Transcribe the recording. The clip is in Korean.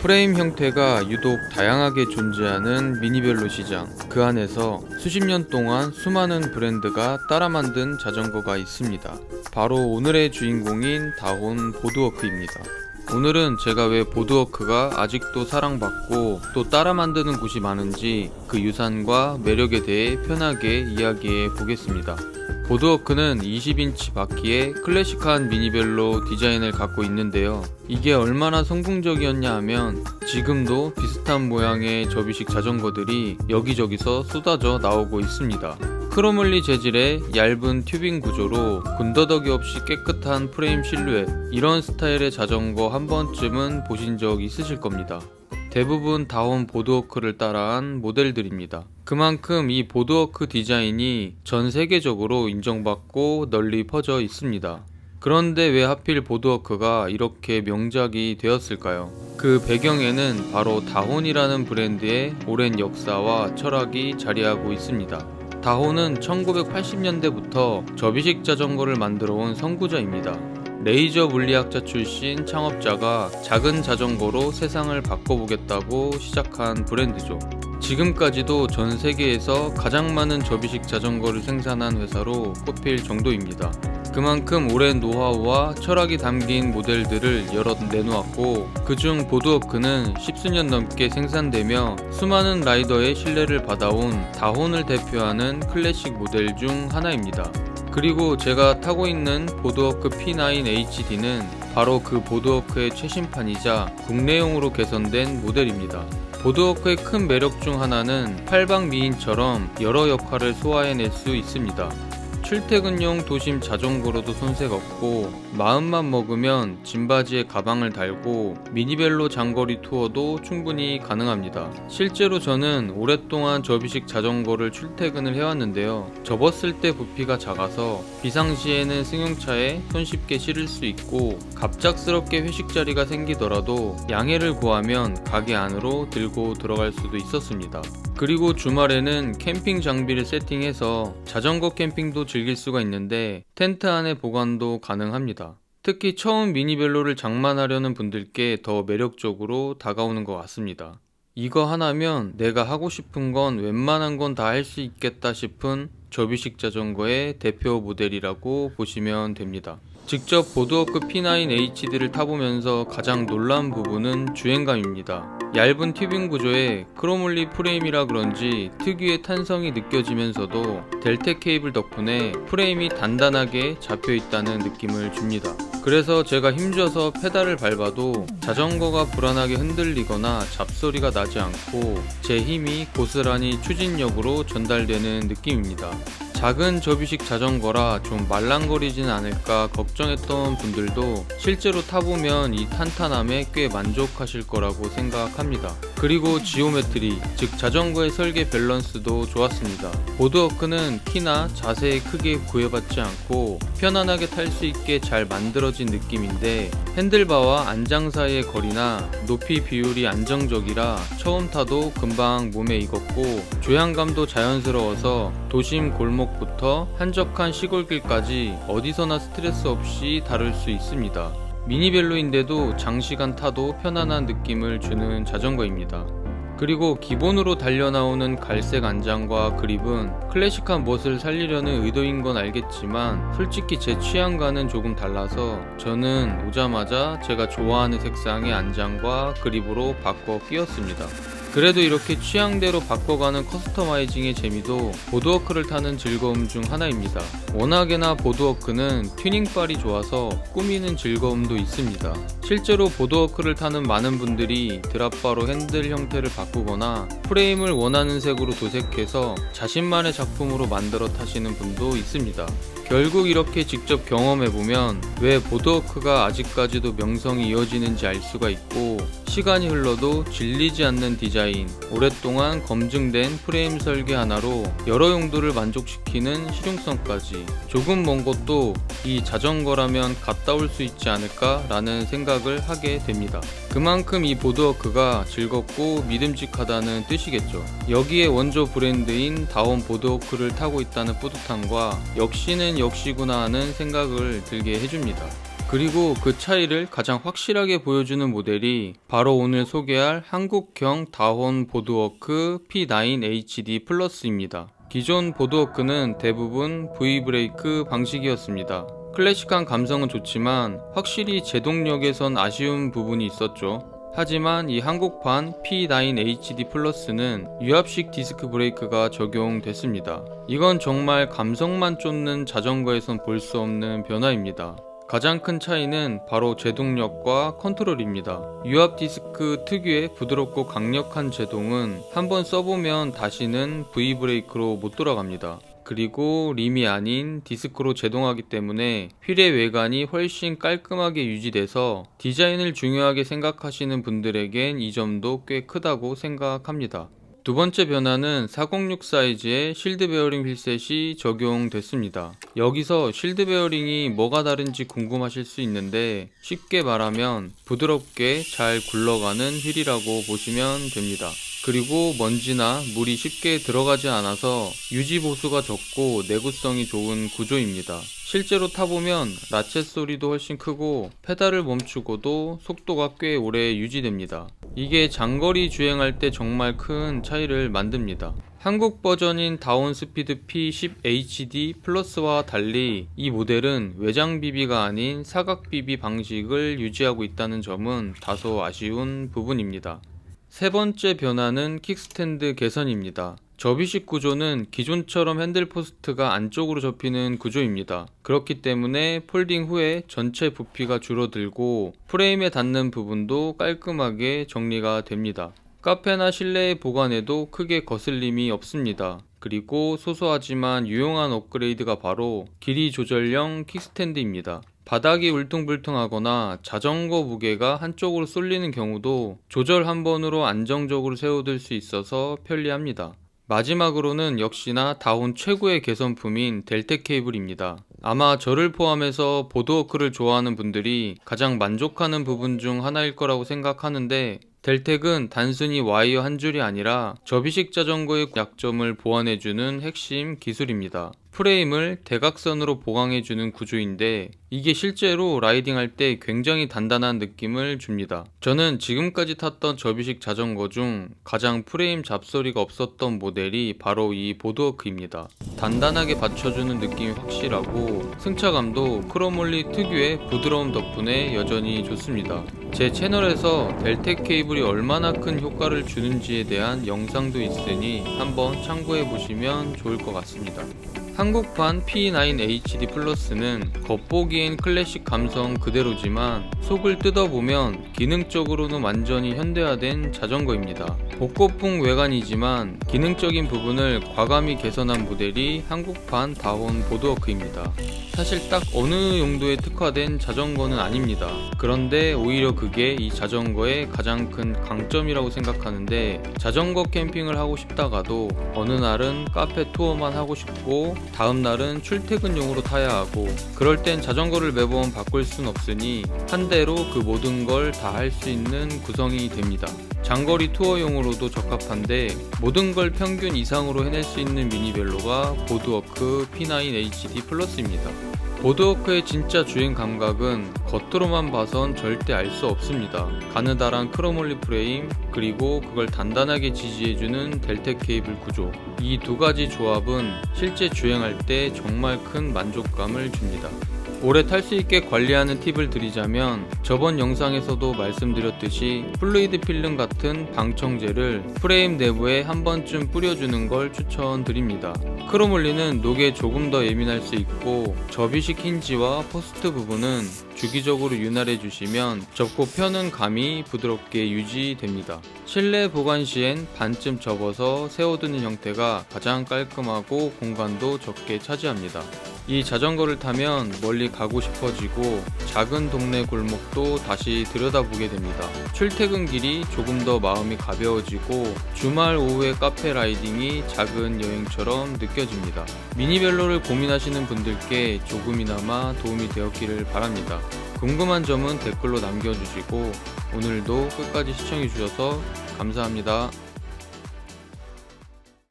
프레임 형태가 유독 다양하게 존재하는 미니벨로 시장. 그 안에서 수십 년 동안 수많은 브랜드가 따라 만든 자전거가 있습니다. 바로 오늘의 주인공인 다혼 보드워크입니다. 오늘은 제가 왜 보드워크가 아직도 사랑받고 또 따라 만드는 곳이 많은지 그 유산과 매력에 대해 편하게 이야기해 보겠습니다. 보드워크는 20인치 바퀴에 클래식한 미니벨로 디자인을 갖고 있는데요. 이게 얼마나 성공적이었냐 하면 지금도 비슷한 모양의 접이식 자전거들이 여기저기서 쏟아져 나오고 있습니다. 크로멀리 재질의 얇은 튜빙 구조로 군더더기 없이 깨끗한 프레임 실루엣 이런 스타일의 자전거 한 번쯤은 보신 적 있으실 겁니다. 대부분 다운 보드워크를 따라한 모델들입니다. 그만큼 이 보드워크 디자인이 전 세계적으로 인정받고 널리 퍼져 있습니다. 그런데 왜 하필 보드워크가 이렇게 명작이 되었을까요? 그 배경에는 바로 다혼이라는 브랜드의 오랜 역사와 철학이 자리하고 있습니다. 다혼은 1980년대부터 접이식 자전거를 만들어 온 선구자입니다. 레이저 물리학자 출신 창업자가 작은 자전거로 세상을 바꿔보겠다고 시작한 브랜드죠. 지금까지도 전 세계에서 가장 많은 접이식 자전거를 생산한 회사로 꼽힐 정도입니다. 그만큼 오랜 노하우와 철학이 담긴 모델들을 여러 내놓았고 그중 보드워크는 십수년 넘게 생산되며 수많은 라이더의 신뢰를 받아온 다혼을 대표하는 클래식 모델 중 하나입니다. 그리고 제가 타고 있는 보드워크 P9HD는 바로 그 보드워크의 최신판이자 국내용으로 개선된 모델입니다. 보드워크의 큰 매력 중 하나는 팔방 미인처럼 여러 역할을 소화해낼 수 있습니다. 출퇴근용 도심 자전거로도 손색 없고 마음만 먹으면 짐바지에 가방을 달고 미니벨로 장거리 투어도 충분히 가능합니다. 실제로 저는 오랫동안 접이식 자전거를 출퇴근을 해왔는데요. 접었을 때 부피가 작아서 비상시에는 승용차에 손쉽게 실을 수 있고 갑작스럽게 회식 자리가 생기더라도 양해를 구하면 가게 안으로 들고 들어갈 수도 있었습니다. 그리고 주말에는 캠핑 장비를 세팅해서 자전거 캠핑도 즐길 수가 있는데 텐트 안에 보관도 가능합니다. 특히 처음 미니벨로를 장만하려는 분들께 더 매력적으로 다가오는 것 같습니다. 이거 하나면 내가 하고 싶은 건 웬만한 건 다 할 수 있겠다 싶은 접이식 자전거의 대표 모델이라고 보시면 됩니다. 직접 보드워크 P9HD를 타보면서 가장 놀란 부분은 주행감입니다. 얇은 튜빙 구조에 크로몰리 프레임이라 그런지 특유의 탄성이 느껴지면서도 델텍 케이블 덕분에 프레임이 단단하게 잡혀 있다는 느낌을 줍니다. 그래서 제가 힘줘서 페달을 밟아도 자전거가 불안하게 흔들리거나 잡소리가 나지 않고 제 힘이 고스란히 추진력으로 전달되는 느낌입니다. 작은 접이식 자전거라 좀 말랑거리진 않을까 걱정했던 분들도 실제로 타보면 이 탄탄함에 꽤 만족하실 거라고 생각합니다. 그리고 지오메트리, 즉 자전거의 설계 밸런스도 좋았습니다. 보드워크는 키나 자세에 크게 구애받지 않고 편안하게 탈 수 있게 잘 만들어진 느낌인데 핸들바와 안장 사이의 거리나 높이 비율이 안정적이라 처음 타도 금방 몸에 익었고 조향감도 자연스러워서 도심 골목부터 한적한 시골길까지 어디서나 스트레스 없이 다룰 수 있습니다. 미니벨로인데도 장시간 타도 편안한 느낌을 주는 자전거입니다. 그리고 기본으로 달려나오는 갈색 안장과 그립은 클래식한 멋을 살리려는 의도인 건 알겠지만 솔직히 제 취향과는 조금 달라서 저는 오자마자 제가 좋아하는 색상의 안장과 그립으로 바꿔 끼웠습니다. 그래도 이렇게 취향대로 바꿔가는 커스터마이징의 재미도 보드워크를 타는 즐거움 중 하나입니다. 워낙에나 보드워크는 튜닝빨이 좋아서 꾸미는 즐거움도 있습니다. 실제로 보드워크를 타는 많은 분들이 드랍바로 핸들 형태를 바꾸거나 프레임을 원하는 색으로 도색해서 자신만의 작품으로 만들어 타시는 분도 있습니다. 결국 이렇게 직접 경험해보면 왜 보드워크가 아직까지도 명성이 이어지는지 알 수가 있고 시간이 흘러도 질리지 않는 디자인, 오랫동안 검증된 프레임 설계 하나로 여러 용도를 만족시키는 실용성까지 조금 먼 것도 이 자전거라면 갔다 올 수 있지 않을까라는 생각을 하게 됩니다. 그만큼 이 보드워크가 즐겁고 믿음직하다는 뜻이겠죠. 여기에 원조 브랜드인 다운 보드워크를 타고 있다는 뿌듯함과 역시는 역시구나 하는 생각을 들게 해줍니다. 그리고 그 차이를 가장 확실하게 보여주는 모델이 바로 오늘 소개할 한국형 다혼 보드워크 P9HD 플러스입니다. 기존 보드워크는 대부분 V브레이크 방식이었습니다. 클래식한 감성은 좋지만 확실히 제동력에선 아쉬운 부분이 있었죠. 하지만 이 한국판 P9HD 플러스는 유압식 디스크 브레이크가 적용됐습니다. 이건 정말 감성만 쫓는 자전거에선 볼 수 없는 변화입니다. 가장 큰 차이는 바로 제동력과 컨트롤입니다. 유압 디스크 특유의 부드럽고 강력한 제동은 한번 써보면 다시는 V 브레이크로 못 돌아갑니다. 그리고 림이 아닌 디스크로 제동하기 때문에 휠의 외관이 훨씬 깔끔하게 유지돼서 디자인을 중요하게 생각하시는 분들에겐 이 점도 꽤 크다고 생각합니다. 두 번째 변화는 406 사이즈의 실드 베어링 휠셋이 적용됐습니다. 여기서 실드 베어링이 뭐가 다른지 궁금하실 수 있는데 쉽게 말하면 부드럽게 잘 굴러가는 휠이라고 보시면 됩니다. 그리고 먼지나 물이 쉽게 들어가지 않아서 유지 보수가 적고 내구성이 좋은 구조입니다. 실제로 타보면 라쳇 소리도 훨씬 크고 페달을 멈추고도 속도가 꽤 오래 유지됩니다. 이게 장거리 주행할 때 정말 큰 차이를 만듭니다. 한국 버전인 다운 스피드 P10HD 플러스와 달리 이 모델은 외장 비비가 아닌 사각 비비 방식을 유지하고 있다는 점은 다소 아쉬운 부분입니다. 세 번째 변화는 킥스탠드 개선입니다. 접이식 구조는 기존처럼 핸들 포스트가 안쪽으로 접히는 구조입니다. 그렇기 때문에 폴딩 후에 전체 부피가 줄어들고 프레임에 닿는 부분도 깔끔하게 정리가 됩니다. 카페나 실내에 보관해도 크게 거슬림이 없습니다. 그리고 소소하지만 유용한 업그레이드가 바로 길이 조절형 킥스탠드입니다. 바닥이 울퉁불퉁하거나 자전거 무게가 한쪽으로 쏠리는 경우도 조절 한 번으로 안정적으로 세워둘 수 있어서 편리합니다. 마지막으로는 역시나 다운 최고의 개선품인 델텍 케이블입니다. 아마 저를 포함해서 보드워크를 좋아하는 분들이 가장 만족하는 부분 중 하나일 거라고 생각하는데 델텍은 단순히 와이어 한 줄이 아니라 접이식 자전거의 약점을 보완해주는 핵심 기술입니다. 프레임을 대각선으로 보강해주는 구조인데 이게 실제로 라이딩할 때 굉장히 단단한 느낌을 줍니다. 저는 지금까지 탔던 접이식 자전거 중 가장 프레임 잡소리가 없었던 모델이 바로 이 보드워크입니다. 단단하게 받쳐주는 느낌이 확실하고 승차감도 크로몰리 특유의 부드러움 덕분에 여전히 좋습니다. 제 채널에서 델텍 케이블이 얼마나 큰 효과를 주는지에 대한 영상도 있으니 한번 참고해 보시면 좋을 것 같습니다. 한국판 P9HD 플러스는 겉보기엔 클래식 감성 그대로지만 속을 뜯어보면 기능적으로는 완전히 현대화된 자전거입니다. 복고풍 외관이지만 기능적인 부분을 과감히 개선한 모델이 한국판 다온 보드워크입니다. 사실 딱 어느 용도에 특화된 자전거는 아닙니다. 그런데 오히려 그게 이 자전거의 가장 큰 강점이라고 생각하는데 자전거 캠핑을 하고 싶다가도 어느 날은 카페 투어만 하고 싶고 다음 날은 출퇴근용으로 타야 하고 그럴 땐 자전거를 매번 바꿀 순 없으니 한 대로 그 모든 걸 다 할 수 있는 구성이 됩니다. 장거리 투어용으로도 적합한데 모든 걸 평균 이상으로 해낼 수 있는 미니벨로가 보드워크 P9HD 플러스입니다. 보드워크의 진짜 주행 감각은 겉으로만 봐선 절대 알 수 없습니다. 가느다란 크로몰리 프레임, 그리고 그걸 단단하게 지지해주는 델텍 케이블 구조. 이 두 가지 조합은 실제 주행할 때 정말 큰 만족감을 줍니다. 오래 탈 수 있게 관리하는 팁을 드리자면 저번 영상에서도 말씀드렸듯이 플루이드 필름 같은 방청제를 프레임 내부에 한 번쯤 뿌려주는 걸 추천드립니다. 크로몰리는 녹에 조금 더 예민할 수 있고 접이식 힌지와 포스트 부분은 주기적으로 윤활해 주시면 접고 펴는 감이 부드럽게 유지됩니다. 실내 보관 시엔 반쯤 접어서 세워두는 형태가 가장 깔끔하고 공간도 적게 차지합니다. 이 자전거를 타면 멀리 가고 싶어지고 작은 동네 골목도 다시 들여다보게 됩니다. 출퇴근 길이 조금 더 마음이 가벼워지고 주말 오후의 카페 라이딩이 작은 여행처럼 느껴집니다. 미니벨로를 고민하시는 분들께 조금이나마 도움이 되었기를 바랍니다. 궁금한 점은 댓글로 남겨주시고 오늘도 끝까지 시청해주셔서 감사합니다.